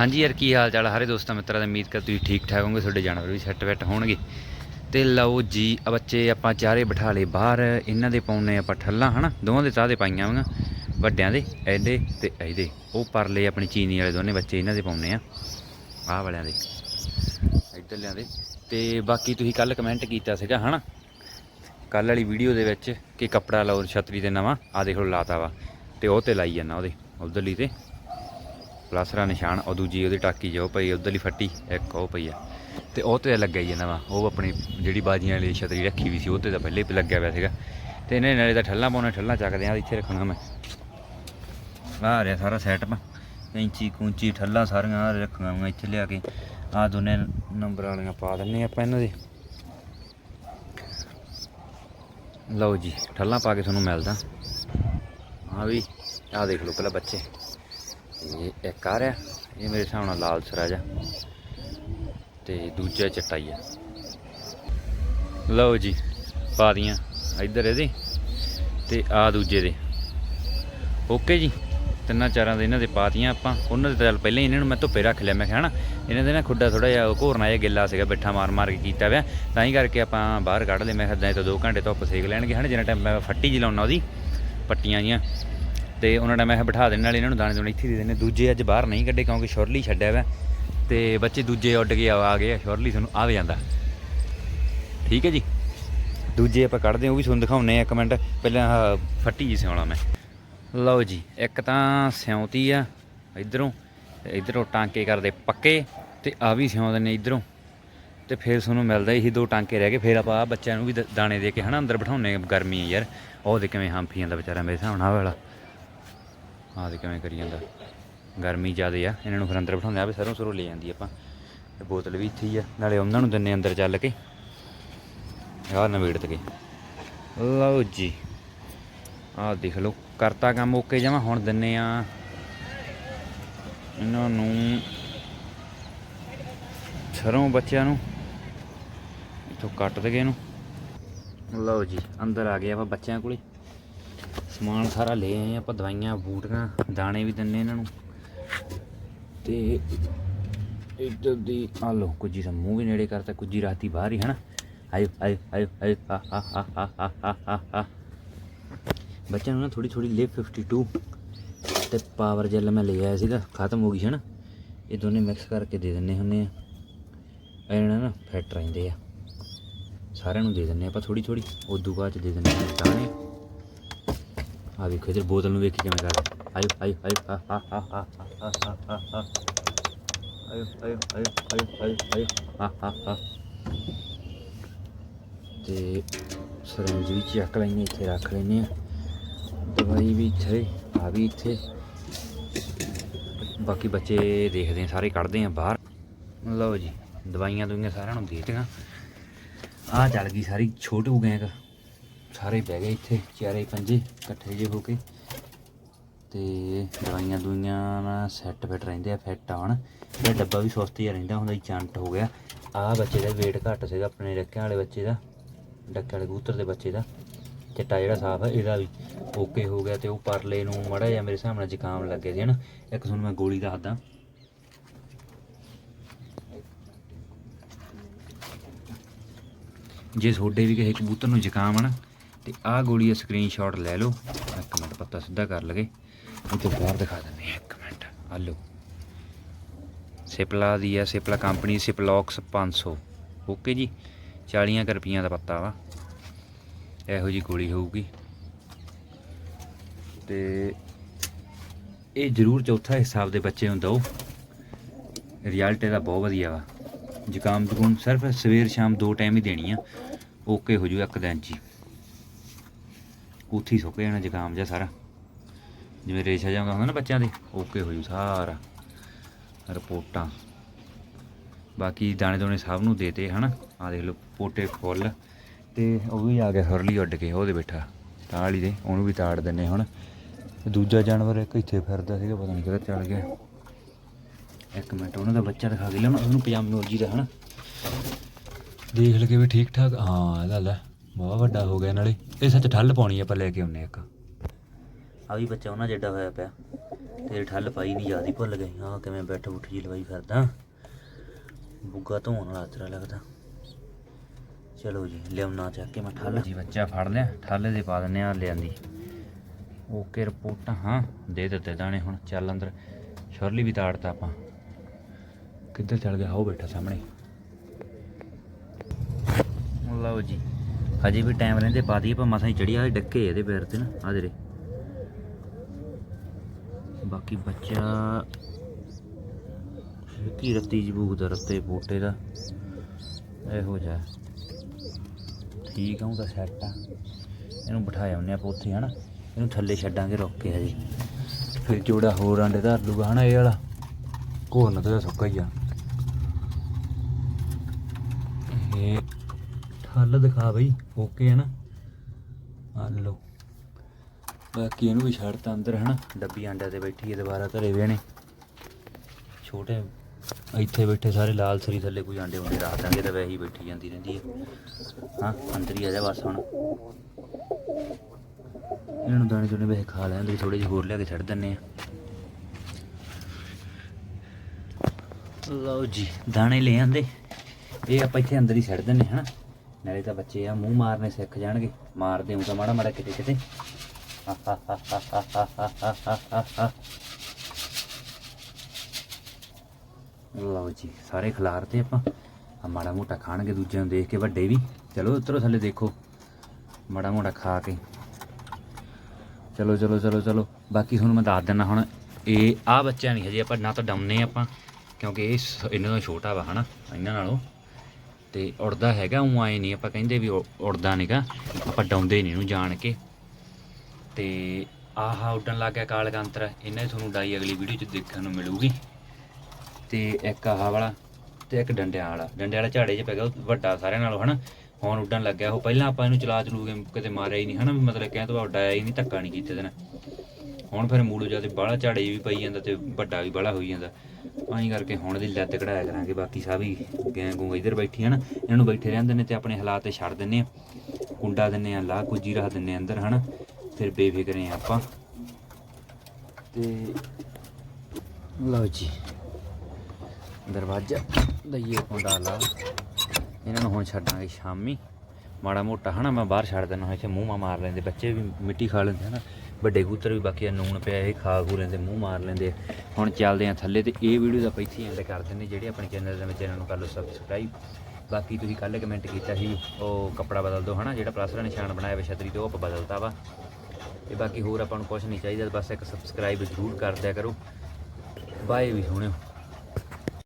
ਹਾਂਜੀ ਯਾਰ, ਕੀ ਹਾਲ ਚਾਲ ਆ ਸਾਰੇ ਦੋਸਤਾਂ ਮਿੱਤਰਾਂ ਦਾ? ਉਮੀਦ ਕਰ ਤੁਸੀਂ ਠੀਕ ਠਾਕ ਹੋਵੋਗੇ, ਤੁਹਾਡੇ ਜਾਨਵਰ ਵੀ ਸੈੱਟ ਵੈਟ ਹੋਣਗੇ। ਤੇ ਲਓ ਜੀ, ਆ ਬੱਚੇ ਆਪਾਂ ਚਾਰੇ ਬਿਠਾ ਲਏ ਬਾਹਰ, ਇਹਨਾਂ ਦੇ ਪਾਉਨੇ ਆਪਾਂ ਠੱਲਾਂ, ਹਨਾ? ਦੋਵਾਂ ਦੇ ਚਾਹ ਦੇ ਪਾਈਆਂ ਵਾਂ ਵੱਡਿਆਂ ਦੇ ਇਹਦੇ ਤੇ ਇਹਦੇ ਉਹ ਪਰਲੇ ਆਪਣੀ ਚੀਨੀ ਵਾਲੇ ਦੋਨੇ ਬੱਚੇ ਇਹਨਾਂ ਦੇ ਪਾਉਨੇ ਆ, ਆਹ ਵਾਲਿਆਂ ਦੇ, ਇੱਧਰਲਿਆਂ ਦੇ। ਤੇ ਬਾਕੀ ਤੁਸੀਂ ਕੱਲ ਕਮੈਂਟ ਕੀਤਾ ਸੀਗਾ, ਹਨਾ? ਕੱਲ ਵਾਲੀ ਵੀਡੀਓ ਦੇ ਵਿੱਚ ਕਿ ਕੱਪੜਾ ਲਾਓ ਛਤਰੀ ਤੇ ਨਵਾਂ ਆ ਦੇਖ ਲਓ ਲਾਤਾ ਵਾ। ਤੇ ਉਹ ਤੇ ਲਾਈ ਜਾਂਦਾ ਉਹਦੇ, ਉਧਰਲੀ ਤੇ। ਪਲਸਰਾ ਨਿਸ਼ਾਨ, ਉਹ ਦੂਜੀ ਉਹਦੀ ਟਾਕੀ ਜੋ ਪਈ, ਉਧਰਲੀ ਫੱਟੀ, ਇੱਕ ਉਹ ਪਈ ਆ। ਤੇ ਉਹ ਤੇ ਲੱਗਿਆ ਹੀ ਨਵਾਂ। ਉਹ ਆਪਣੀ ਜਿਹੜੀ ਬਾਜੀਆਂ ਵਾਲੀ ਛਤਰੀ ਰੱਖੀ ਵੀ ਸੀ, ਉਹ ਤੇ ਤਾਂ ਪਹਿਲੇ ਹੀ ਲੱਗਿਆ ਪਿਆ ਸੀਗਾ। ਤੇ ਇਹਨੇ ਨਾਲੇ ਤਾਂ ਠੱਲਾਂ ਪਾਉਣਾ ਠੱਲਾਂ ਚੱਕਦੇ ਆ ਇੱਥੇ ਰੱਖਣਾ ਮੈਂ। ਆ ਰਿਹਾ ਸਾਰਾ ਸੈਟਅਪ ਕੈਂਚੀ ਕੁੰਚੀ, ਠੱਲਾਂ ਸਾਰੀਆਂ ਆਹ ਰੱਖੀਆਂ ਮੈਂ ਇੱਥੇ ਲਿਆ ਕੇ। ਆ ਦੋਨੇ ਨੰਬਰ ਵਾਲੀਆਂ ਪਾ ਦਿੰਨੇ ਆਪਾਂ ਇਹਨਾਂ ਦੇ। ਲਓ ਜੀ, ਠੱਲਾਂ ਪਾ ਕੇ ਤੁਹਾਨੂੰ ਮਿਲਦਾ। ਹਾਂ ਵੀ ਆ ਦੇਖ ਲਓ ਪਹਿਲਾਂ ਬੱਚੇ। ਇਹ ਇੱਕ ਆ ਰਿਹਾ। ਇਹ ਮੇਰੇ ਹਿਸਾਬ ਨਾਲ ਲਾਲ ਆ ਤੇ ਦੂਜਾ ਚਟਾਈ ਆ। ਲਓ ਜੀ, ਪਾ ਦੀਆਂ ਇੱਧਰ ਇਹਦੇ ਤੇ ਆ ਦੂਜੇ ਦੇ। ਓਕੇ ਜੀ, ਤਿੰਨਾਂ ਚਾਰਾਂ ਦੇ ਇਹਨਾਂ ਦੇ ਪਾਤੀਆਂ ਆਪਾਂ। ਉਹਨਾਂ ਦੇ ਤਾਂ ਚੱਲ ਪਹਿਲਾਂ ਹੀ ਇਹਨਾਂ ਨੂੰ ਮੈਂ ਧੁੱਪੇ ਰੱਖ ਲਿਆ। ਮੈਂ ਕਿਹਾ ਹਨਾ ਇਹਨਾਂ ਦੇ ਨਾ ਖੁੱਡਾ ਥੋੜਾ ਜਿਹਾ ਘੋਰਨਾ ਜਿਹਾ ਗਿੱਲਾ ਸੀਗਾ, ਬੈਠਾ ਮਾਰ ਮਾਰ ਕੇ ਕੀਤਾ ਵਿਆ ਤਾਂ ਹੀ ਕਰਕੇ ਆਪਾਂ ਬਾਹਰ ਕੱਢ ਲਏ ਮੈਂ ਕਿਹਾ ਇਦਾਂ ਤਾਂ 2 ਘੰਟੇ ਧੁੱਪ ਸੇਕ ਲੈਣਗੇ, ਹਨਾ? ਜਿੰਨਾ ਟਾਈਮ ਮੈਂ ਫੱਟੀ ਜਿਲਾਉਣਾ ਉਹਦੀ, ਪੱਟੀਆਂ ਜੀਆਂ। ਤੇ ਉਹਨਾਂ ਨੇ ਮੈਂ ਬਿਠਾ ਦੇਣ ਨਾਲ ਇਹਨਾਂ ਨੂੰ ਦਾਣੇ ਦੋਣੇ ਇੱਥੇ ਦੇ ਦੇਣੇ ਦੂਜੇ ਅੱਜ ਬਾਹਰ ਨਹੀਂ ਕੱਢੇ ਕਿਉਂਕਿ ਸ਼ੁਰਲੀ ਛੱਡਿਆ ਵਾ ਤੇ ਬੱਚੇ ਦੂਜੇ ਉੱਡ ਕੇ ਆ ਗਏ ਆ, ਸ਼ੁਰਲੀ ਤੁਹਾਨੂੰ ਆ ਵੀ ਜਾਂਦਾ। ਠੀਕ ਹੈ ਜੀ? ਦੂਜੇ ਆਪਾਂ ਕੱਢਦੇ ਹਾਂ ਉਹ ਵੀ ਤੁਹਾਨੂੰ ਦਿਖਾਉਨੇ ਆ ਇੱਕ ਮਿੰਟ। ਪਹਿਲਾਂ ਫੱਟੀ ਜੀ ਸਿਉਣਾ ਮੈਂ। ਲਓ ਜੀ ਇੱਕ ਤਾਂ ਸਿਉਂਤੀ ਆ ਇਧਰੋਂ ਤੇ ਇਧਰੋਂ ਟਾਂਕੇ ਕਰਦੇ ਪੱਕੇ ਤੇ ਆ ਵੀ ਸਿਉਂਦੇ ਨੇ ਇਧਰੋਂ। ਤੇ ਫਿਰ ਤੁਹਾਨੂੰ ਮਿਲਦਾ ਇਹੀ ਦੋ ਟਾਂਕੇ ਰਹਿ ਗਏ ਫਿਰ ਆਪਾਂ ਆਹ ਬੱਚਿਆਂ ਨੂੰ ਵੀ ਦ- ਦਾਣੇ ਦੇ ਕੇ ਹਨਾ ਅੰਦਰ ਬਿਠਾਉਨੇ ਗਰਮੀ ਯਾਰ। ਉਹ ਦੇ ਕਿਵੇਂ ਹੰਫੀ ਜਾਂਦਾ ਵਿਚਾਰਾ ਮੇਰੇ ਹਿਸਾਬ ਨਾਲ ਵਾਲਾ। ਆਹ ਦੇ ਕਿਵੇਂ ਕਰੀ ਜਾਂਦਾ। ਗਰਮੀ ਜ਼ਿਆਦੇ ਆ, ਇਹਨਾਂ ਨੂੰ ਫਿਰ ਅੰਦਰ ਬਿਠਾਉਂਦੇ ਆ ਵੀ ਸਰੋਂ ਸਰੋਂ ਲੈ ਜਾਂਦੀ ਆਪਾਂ। ਤੇ ਬੋਤਲ ਵੀ ਇੱਥੇ ਹੀ ਆ, ਨਾਲੇ ਉਹਨਾਂ ਨੂੰ ਦਿੰਨੇ ਅੰਦਰ ਚੱਲ ਕੇ। ਆਹ ਨਵੇੜ ਤੇ ਲਓ ਜੀ। ਆਹ ਦੇਖ ਲਓ, ਕਰਤਾ ਕੰਮ ਓਕੇ ਜਮਾ, ਹੁਣ ਦਿੰਨੇ ਆ ਇਹਨਾਂ ਨੂੰ ਸਰੋਂ ਬੱਚਿਆਂ ਨੂੰ। ਇੱਥੋਂ ਕੱਟ ਦੇ ਗਏ ਇਹਨੂੰ। ਲਓ ਜੀ, ਅੰਦਰ ਆ ਗਏ ਆਪਾਂ ਬੱਚਿਆਂ ਕੋਲੇ। ਸਮਾਨ ਸਾਰਾ ਲੈ ਆਏ ਆਪਾਂ ਦਵਾਈਆਂ, ਬੂਟੀਆਂ, ਦਾਣੇ ਵੀ ਦਿੰਨੇ ਇਹਨਾਂ ਨੂੰ। ਤੇ ਇੱਧਰ ਦੀ ਆ ਲੋ ਕੁਝੀ ਦਾ ਮੂੰਹ ਵੀ ਨੇੜੇ ਕਰਤਾ, ਕੁਝੀ ਰਾਤੀ ਬਾਹਰ ਹੀ, ਹਨਾ? ਆਇਓ ਆਇਓ ਆਇਓ ਆਇਓ ਬੱਚਿਆਂ ਨੂੰ ਨਾ ਥੋੜੀ ਥੋੜੀ ਲੇ 52 ਤੇ ਪਾਵਰ ਜੈਲ ਮੈਂ ਲੈ ਆਇਆ ਸੀਗਾ, ਖਤਮ ਹੋ ਗਈ ਹਨਾ? ਇਹ ਦੋਨੇ ਮਿਕਸ ਕਰਕੇ ਦੇ ਦਿੰਨੇ ਹੁੰਨੇ ਆ। ਇਹਨਾਂ ਨਾ ਫਿੱਟ ਰਹਿੰਦੇ ਆ। ਸਾਰਿਆਂ ਨੂੰ ਦੇ ਦਿੰਨੇ ਆਪਾਂ ਥੋੜੀ ਥੋੜੀ ਉਦੋਂ ਬਾਅਦ ਚ ਦੇ ਦਿੰਨੇ ਆ ਦਾਣੇ। ਆ ਵੇਖੋ ਇਧਰ ਬੋਤਲ ਨੂੰ ਵੇਖੀ ਕਿਵੇਂ ਕਰਦਾ। ਆਇਓ ਆਇਓ ਆਇਓ ਆਇਓ ਆਇਓ ਆਇਓ ਆਇਓ ਆਇਓ ਆਇਓ ਤੇ ਸਰੰਜ ਵੀ ਚੱਕ ਲੈਣੇ ਇੱਥੇ ਰੱਖ ਲੈਨੇ ਆ। ਦਵਾਈ ਵੀ ਇੱਥੇ ਆ ਵੀ ਇੱਥੇ। ਬਾਕੀ ਬੱਚੇ ਦੇਖਦੇ ਆ, ਸਾਰੇ ਕੱਢਦੇ ਆ ਬਾਹਰ। ਲਓ ਜੀ ਦਵਾਈਆਂ ਦੁਈਆਂ ਸਾਰਿਆਂ ਨੂੰ ਦੇ ਦਿੱਤੀਆਂ। ਆ ਚੱਲ ਗਈ ਸਾਰੀ, ਛੋਟੂ ਗੈਂਗ। ਸਾਰੇ ਬਹਿ ਗਏ ਇੱਥੇ, ਚਾਰੇ ਪੰਜੇ ਇਕੱਠੇ ਜੇ ਹੋ ਕੇ। ਤੇ ਦਵਾਈਆਂ ਦੁਈਆਂ ਨਾਲ ਸੈੱਟ ਫਿੱਟ ਰਹਿੰਦੇ ਆ ਫਿੱਟ ਆਉਣ ਇਹ ਡੱਬਾ ਵੀ ਸੁਸਤ ਜਿਹਾ ਰਹਿੰਦਾ ਹੁੰਦਾ ਚੰਟ ਹੋ ਗਿਆ। ਆਹ ਬੱਚੇ ਦਾ weight ਘੱਟ ਸੀਗਾ ਆਪਣੇ ਰੱਖਿਆਂ ਵਾਲੇ ਬੱਚੇ ਦਾ ਡੱਕੇ ਵਾਲੇ ਕਬੂਤਰ ਦੇ ਬੱਚੇ ਦਾ। ਚਿੱਟਾ ਜਿਹੜਾ ਸਾਫ਼ ਹੈ ਇਹਦਾ ਵੀ ਓਕੇ ਹੋ ਗਿਆ ਤੇ ਉਹ ਪਰਲੇ ਨੂੰ ਮੜਾ ਜਿਹਾ ਮੇਰੇ ਹਿਸਾਬ ਨਾਲ ਜ਼ੁਕਾਮ ਲੱਗੇ ਸੀ, ਹਨਾ? ਇੱਕ ਤੁਹਾਨੂੰ ਮੈਂ ਗੋਲੀ ਦੱਸਦਾ। ਜੇ ਤੁਹਾਡੇ ਵੀ ਕਿਸੇ ਕਬੂਤਰ ਨੂੰ ਜ਼ੁਕਾਮ ਆ ਨਾ ਤੇ ਆਹ ਗੋਲੀ ਦਾ ਸਕਰੀਨਸ਼ਾਟ ਲੈ ਲਓ। ਇੱਕ ਮਿੰਟ ਪੱਤਾ, ਸਿੱਧਾ ਕਰ ਲਗੇ। ਉਹ ਤੋਂ ਬਾਹਰ ਦਿਖਾ ਦਿੰਦੇ ਆ ਇੱਕ ਮਿੰਟ। ਆ ਲਓ। ਸਿਪਲਾ ਦੀ ਆ, ਸਿਪਲਾ ਕੰਪਨੀ ਸਿਪਲੌਕਸ 500 ਓਕੇ ਜੀ 40 ਕੁ ਰੁਪਈਆਂ ਦਾ ਪੱਤਾ ਵਾ। ਇਹੋ ਜੀ ਗੋਲੀ ਹੋਊਗੀ। ਤੇ ਇਹ ਜ਼ਰੂਰ ਚੌਥਾ ਹਿਸਾਬ ਦੇ ਬੱਚੇ ਨੂੰ ਦਿਓ। ਰਿਜ਼ਲਟ ਇਹਦਾ ਬਹੁਤ ਵਧੀਆ ਵਾ। ਜ਼ੁਕਾਮ ਜ਼ੁਕਾਮ ਸਿਰਫ ਸਵੇਰ ਸ਼ਾਮ ਦੋ ਟਾਈਮ ਹੀ ਦੇਣੀ ਆ। ਓਕੇ ਹੋ ਜੂ ਇੱਕ ਦਿਨ ਜੀ ਉੱਥੇ ਹੀ ਸੁੱਕ ਜਾਣਾ ਜ਼ੁਕਾਮ ਜਿਹਾ ਸਾਰਾ। ਜਿਵੇਂ ਰੇਸ਼ਾ ਜਾਂਦਾ ਹੁੰਦਾ ਨਾ ਬੱਚਿਆਂ ਦੇ, ਓਕੇ ਹੋ ਜੂ ਸਾਰਾ ਰਿਪੋਰਟਾਂ। ਬਾਕੀ ਦਾਣੇ ਦੋਣੇ ਸਭ ਨੂੰ ਦੇਤੇ ਹਨਾ ਆ ਦੇਖ ਲਓ ਪੋਟੇ ਫੁੱਲ ਤੇ ਉਹ ਵੀ ਆ ਗਿਆ ਹਰਲੀ ਉੱਡ ਕੇ, ਉਹਦੇ ਬੈਠਾ, ਤਾਲੀ ਦੇ, ਉਹਨੂੰ ਵੀ ਤਾੜ ਦਿੰਨੇ ਹੁਣ। ਤੇ ਦੂਜਾ ਜਾਨਵਰ ਇੱਕ ਇੱਥੇ ਫਿਰਦਾ ਸੀਗਾ, ਪਤਾ ਨਹੀਂ ਕਿੱਧਰ ਚਲ ਗਿਆ। ਇੱਕ ਮਿੰਟ, ਉਹਨਾਂ ਦਾ ਬੱਚਾ ਦਿਖਾ ਕੇ ਲਿਆਉਣਾ ਉਹਨੂੰ ਪਜਾਮਨੋਜੀ ਦਾ ਹਨਾ। ਦੇਖ ਲਗੇ ਵੀ ਠੀਕ ਠਾਕ ਹਾਂ ਇਹਦਾ ਲੈ। ਬਹੁਤ ਵੱਡਾ ਹੋ ਗਿਆ ਨਾਲੇ। ਇਹ ਸੱਚ ਠੱਲ ਪਾਉਣੀ ਆਪਾਂ ਲੈ ਕੇ ਆਉਨੇ ਇੱਕ। ਆ ਵੀ ਬੱਚਾ ਉਹਨਾਂ ਜਿੱਡਾ ਹੋਇਆ ਪਿਆ। ਤੇ ਠੱਲ ਪਾਈ ਨਹੀਂ ਜਿਆਦੀ ਭੁੱਲ ਗਈ। ਹਾਂ ਕਿਵੇਂ ਬੈਠ ਉੱਠ ਜੀ ਲਵਾਈ ਫਿਰਦਾ। ਬੁੱਗਾ ਧੋਣ ਵਾਲਾ ਤੇਰਾ ਲੱਗਦਾ। ਚਲੋ ਜੀ ਲਿਆਉਣਾ ਚੱਕ ਕੇ ਮੈਂ ਠੱਲ। ਜੀ ਬੱਚਾ ਫੜ ਲਿਆ। ਠਾਲੇ ਦੇ ਪਾ ਦਿੰਨੇ ਆ ਲਿਆਂਦੀ। ਓਕੇ ਰਿਪੋਰਟਾਂ ਹਾਂ ਦੇ ਦਿੱਤੇ ਦਾਣੇ ਹੁਣ। ਚੱਲ ਅੰਦਰ। ਸ਼ਰਲੀ ਵੀ ਤਾੜਤਾ ਆਪਾਂ। ਕਿੱਧਰ ਚੱਲ ਗਿਆ? ਉਹ ਬੈਠਾ ਸਾਹਮਣੇ। ਲਓ ਜੀ। ਹਜੇ ਵੀ ਟਾਈਮ ਰਹਿੰਦੇ, ਪਾ ਦਈਏ ਪਰ ਮਸਾਂ ਹੀ ਚੜੀ ਆ ਡੱਕੇ ਇਹਦੇ ਪੈਰ ਤੇ ਨਾ ਆ ਦੇ ਬਾਕੀ ਬੱਚਾ ਕੀ ਰੱਤੀ ਜਬੂਕ ਦਾ, ਰੱਤੇ ਬੂਟੇ ਦਾ? ਇਹੋ ਜਿਹਾ। ਠੀਕ ਆ ਉਹਦਾ ਸੈੱਟ ਆ। ਇਹਨੂੰ ਬਿਠਾਇਆ ਉਹਨੇ ਆਪਾਂ ਉੱਥੇ, ਹਨਾ? ਇਹਨੂੰ ਥੱਲੇ ਛੱਡਾਂਗੇ ਰੁੱਕ ਕੇ ਹਜੇ। ਫਿਰ ਜੋੜਾ ਹੋਰ ਆਂਡੇ ਧਰ ਲੂਗਾ, ਹਨਾ, ਇਹ ਵਾਲਾ? ਘੋਰਨ ਤੇ ਸੁੱਕਾ ਹੀ ਆ। ਇਹ ਠੱਲ ਦਿਖਾ ਬਈ ਓਕੇ ਹੈ ਨਾ? ਮੰਨ ਲਓ। ਬਾਕੀ ਇਹਨੂੰ ਵੀ ਛੱਡਤਾ ਅੰਦਰ, ਹਨਾ? ਡੱਬੀ ਆਂਡਾ ਤੇ ਬੈਠੀ ਹੈ, ਦੁਬਾਰਾ ਧਰੇ ਵੇ ਨੇ। ਛੋਟੇ, ਇੱਥੇ ਬੈਠੇ ਸਾਰੇ ਲਾਲ ਸਰੀ ਥੱਲੇ ਕੋਈ ਆਂਡੇ ਹੁੰਦੇ ਰਾਤ ਦਾਂਗੇ ਤਾਂ ਵੈਸੇ ਹੀ ਬੈਠੀ ਜਾਂਦੀ ਰਹਿੰਦੀ ਹੈ। ਹਾਂ, ਅੰਦਰ ਹੀ ਆ ਜਾ ਬਸ ਹੁਣ। ਇਹਨਾਂ ਨੂੰ ਦਾਣੇ ਚੁਣੇ ਵੈਸੇ ਖਾ ਲੈਂਦੇ ਥੋੜੇ ਜਿਹੇ ਹੋਰ ਲਿਆ ਕੇ ਛੱਡ ਦਿੰਨੇ ਆ ਲਓ ਜੀ, ਦਾਣੇ ਲੈ ਆਂਦੇ। ਇਹ ਆਪਾਂ ਇੱਥੇ ਅੰਦਰ ਹੀ ਛੱਡ ਦਿੰਨੇ ਹਨਾ? ਨਾਲੇ ਤਾਂ ਬੱਚੇ ਆ ਮੂੰਹ ਮਾਰਨੇ ਸਿੱਖ ਜਾਣਗੇ ਮਾਰਦੇ ਹਾਂ ਤਾਂ ਮਾੜਾ ਮਾੜਾ ਕਿਤੇ ਕਿਤੇ ਲਓ ਜੀ ਸਾਰੇ ਖਿਲਾਰਤੇ ਆਪਾਂ ਆ ਮਾੜਾ ਮੋਟਾ ਖਾਣਗੇ ਦੂਜਿਆਂ ਨੂੰ ਦੇਖ ਕੇ ਵੱਡੇ ਵੀ ਚਲੋ ਉਤਰੋ ਥੱਲੇ ਦੇਖੋ ਮਾੜਾ ਮੋਟਾ ਖਾ ਕੇ ਚਲੋ ਚਲੋ ਚਲੋ ਚਲੋ ਬਾਕੀ ਤੁਹਾਨੂੰ ਮੈਂ ਦੱਸ ਦਿੰਦਾ ਹੁਣ ਇਹ ਆ ਬੱਚਾ ਨਹੀਂ ਹਜੇ ਆਪਾਂ ਨਾ ਤਾਂ ਡਾਉਨੇ ਆਪਾਂ ਕਿਉਂਕਿ ਇਹ ਇਹਨਾਂ ਦਾ ਛੋਟਾ ਵਾ ਹਨਾ ਇਹਨਾਂ ਨਾਲੋਂ ਤੇ ਉੜਦਾ ਹੈਗਾ ਉਹ ਆਏ ਨਹੀਂ, ਆਪਾਂ ਕਹਿੰਦੇ ਵੀ ਉ- ਉੜਦਾ ਨਹੀਂਗਾ ਆਪਾਂ ਡਾਉਂਦੇ ਨਹੀਂ ਇਹਨੂੰ ਜਾਣ ਕੇ। ਤੇ ਆਹਾ ਉੱਡਣ ਲੱਗ ਗਿਆ ਕਾਲਕੰਤਰ ਇਹਨਾਂ ਦੀ ਤੁਹਾਨੂੰ ਡਾਈ ਅਗਲੀ ਵੀਡੀਓ 'ਚ ਦੇਖਣ ਨੂੰ ਮਿਲੂਗੀ। ਤੇ ਇੱਕ ਆਹ ਵਾਲਾ ਤੇ ਇੱਕ ਡੰਡਿਆਂ ਵਾਲਾ। ਡੰਡਿਆਂ ਵਾਲਾ ਝਾੜੇ 'ਚ ਪੈ ਗਿਆ ਵੱਡਾ ਸਾਰਿਆਂ ਨਾਲੋਂ, ਹਨਾ? ਹੁਣ ਉੱਡਣ ਲੱਗਿਆ ਉਹ। ਪਹਿਲਾਂ ਆਪਾਂ ਇਹਨੂੰ ਚਲਾ ਚਲੂਗੇ ਕਿਤੇ ਮਾਰਿਆ ਹੀ ਨਹੀਂ, ਹਨਾ? ਵੀ ਮਤਲਬ ਕਹਿ ਤੋਂ ਉੱਡਾਇਆ ਹੀ ਨਹੀਂ, ਧੱਕਾ ਨਹੀਂ ਕੀਤਾ ਦੇਣਾ ਹੁਣ ਫਿਰ ਮੂਲੋ ਜਿਹਾ ਬਾਹਲਾ ਝਾੜੇ ਵੀ ਪਈ ਜਾਂਦਾ ਤੇ ਵੱਡਾ ਵੀ ਬਾਹਲਾ ਹੋਈ ਜਾਂਦਾ। ਐਂ ਕਰਕੇ ਹੁਣ ਦੀ ਲੱਤ ਕਢਾਇਆ ਕਰਾਂਗੇ, ਬਾਕੀ ਸਭ ਹੀ ਗੈਂ ਗੂੰ ਇੱਧਰ ਬੈਠੀ ਹਨ, ਇਹਨਾਂ ਨੂੰ ਬੈਠੇ ਰਹਿੰਦੇ ਨੇ ਤੇ ਆਪਣੇ ਹਾਲਾਤ ਤੇ ਛੱਡ ਦਿੰਨੇ ਆ। ਕੁੰਡਾ ਦਿੰਨੇ ਆ ਲਾ ਕੁਜੀ ਰੱਖ ਦਿੰਨੇ ਆ ਅੰਦਰ ਹਨਾ, ਫਿਰ ਬੇਫਿਕਰੇ ਆ ਆਪਾਂ। ਤੇ ਲਓ ਜੀ, ਦਰਵਾਜ਼ਾ ਦਈਏ ਕੁੰਡਾ ਲਾ। ਇਹਨਾਂ ਨੂੰ ਹੁਣ ਛੱਡਾਂਗੇ ਸ਼ਾਮੀ। ਮਾੜਾ ਮੋਟਾ ਹਨਾ, ਮੈਂ ਬਾਹਰ ਛੱਡ ਦਿੰਦਾ ਹਾਂ ਇੱਥੇ ਮੂੰਹ ਮਾ ਮਾਰ ਲੈਂਦੇ, ਬੱਚੇ ਵੀ ਮਿੱਟੀ ਖਾ ਲੈਂਦੇ ਹਨਾ। ਵੱਡੇ ਕਬੂਤਰ ਵੀ ਬਾਕੀ ਆ ਨੂਣ ਪਿਆ, ਇਹ ਖਾ ਖੂ ਲੈਂਦੇ, ਮੂੰਹ ਮਾਰ ਲੈਂਦੇ। ਹੁਣ ਚੱਲਦੇ ਆ ਥੱਲੇ ਤੇ ਇਹ ਵੀਡੀਓ ਦਾ ਆਪਾਂ ਇੱਥੇ ਐਂਡ ਕਰ ਦਿੰਦੇ ਜਿਹੜੇ ਆਪਣੇ ਚੈਨਲ ਦੇ ਵਿੱਚ ਚੈਨਲ ਨੂੰ ਕਰ ਲਓ ਸਬਸਕ੍ਰਾਈਬ ਬਾਕੀ ਤੁਸੀਂ ਕੱਲ ਕਮੈਂਟ ਕੀਤਾ ਸੀ, ਉਹ ਕੱਪੜਾ ਬਦਲ ਦਿਓ ਹਨਾ, ਜਿਹੜਾ ਪਲੱਸ ਦਾ ਨਿਸ਼ਾਨ ਬਣਾਇਆ ਵਾ ਛਤਰੀ ਤੇ, ਉਹ ਆਪਾਂ ਬਦਲਤਾ ਵਾ। ਤੇ ਬਾਕੀ ਹੋਰ ਆਪਾਂ ਨੂੰ ਕੁਝ ਨਹੀਂ ਚਾਹੀਦਾ, ਬਸ ਇੱਕ ਸਬਸਕ੍ਰਾਈਬ ਜ਼ਰੂਰ ਕਰ ਦਿਆ ਕਰੋ। ਬਾਏ ਵੀ ਸੋਹਣਿਓ